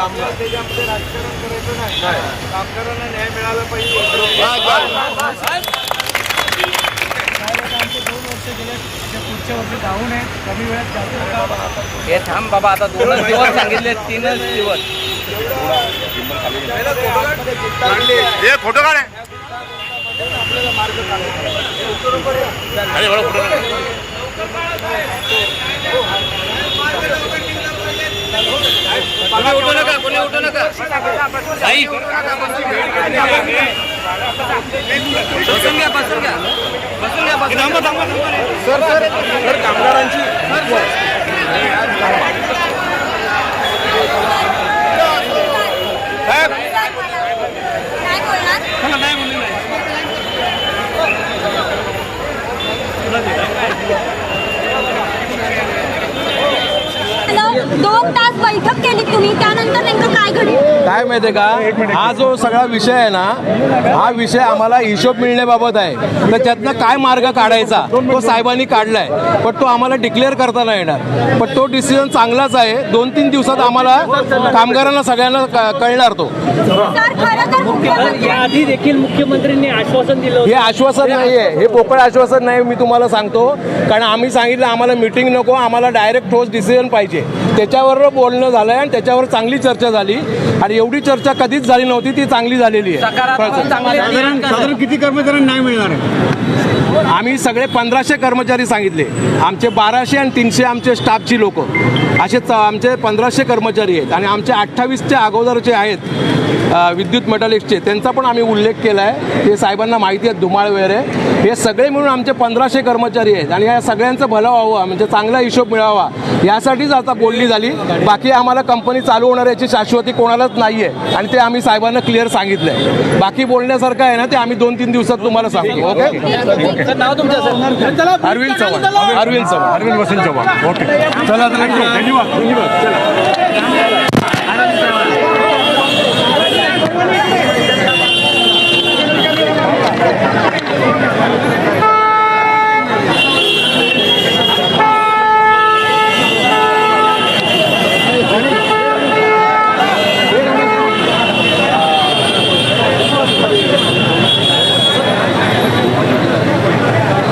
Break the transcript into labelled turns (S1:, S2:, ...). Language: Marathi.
S1: आपल्याला त्याच्यामध्ये राजकारण करायचं नाही कामगारांना न्याय मिळाला पाहिजे
S2: पुढच्या वर्षी जाऊन आहे कमी वेळात जास्त
S3: हे थांब बाबा आता दोनच दिवस सांगितले तीनच दिवस.
S4: ये फोटो काढ. अरे बडा फोटो काढ.
S3: कोणी उठू नका आई बसून घ्या. बसून घ्या बसून घ्या बसून घ्या
S5: काय दोन तास बैठक केली तुम्ही. त्यानंतर नेमकं काय घडलं?
S6: काय माहितीये का? हा जो सगळा विषय आहे ना हा विषय आम्हाला हिशोब मिळण्याबाबत आहे. तर त्यातनं काय मार्ग काढायचा तो साहेबांनी काढलाय. पण तो आम्हाला डिक्लेअर करता नाही येणार. पण तो डिसिजन चांगलाच आहे. दोन तीन दिवसात आम्हाला कामगारांना सगळ्यांना कळणार तो.
S2: याआधी देखील मुख्यमंत्र्यांनी आश्वासन दिलं
S6: हे आश्वासन नाही आहे हे पोकळ आश्वासन नाही मी तुम्हाला सांगतो. कारण आम्ही सांगितलं आम्हाला मिटिंग नको आम्हाला डायरेक्ट ठोस डिसिजन पाहिजे. त्याच्यावर बोलणं झालं आणि त्याच्यावर चांगली चर्चा झाली. आणि एवढी चर्चा कधीच झाली नव्हती ती चांगली झालेली आहे.
S2: किती कर्मचाऱ्यांना नाही मिळणार आहे?
S6: आम्ही सगळे पंधराशे कर्मचारी सांगितले. आमचे बाराशे आणि तीनशे आमचे स्टाफची लोक. असे आमचे पंधराशे कर्मचारी आहेत आणि आमचे अठ्ठावीसचे अगोदरचे आहेत विद्युत मेटॅलिक्सचे त्यांचा पण आम्ही उल्लेख केला आहे ते साहेबांना माहिती आहे धुमाळ वगैरे. हे सगळे मिळून आमचे पंधराशे कर्मचारी आहेत. आणि या सगळ्यांचं भलं व्हावं म्हणजे चांगला हिशोब मिळावा. यासाठीच आता बोलली झाली. बाकी आम्हाला कंपनी चालू होणार याची शाश्वती कोणालाच नाही आहे आणि ते आम्ही साहेबांना क्लिअर सांगितलं आहे बाकी बोलण्यासारखं आहे ना ते आम्ही दोन तीन दिवसात तुम्हाला सांगतो ओके?
S3: सर नाव तुमचं सर
S6: अरविंद चव्हाण. अरविंद चव्हाण.
S4: अरविंद वसंत चव्हाण. ओके. चला. धन्यवाद. धन्यवाद.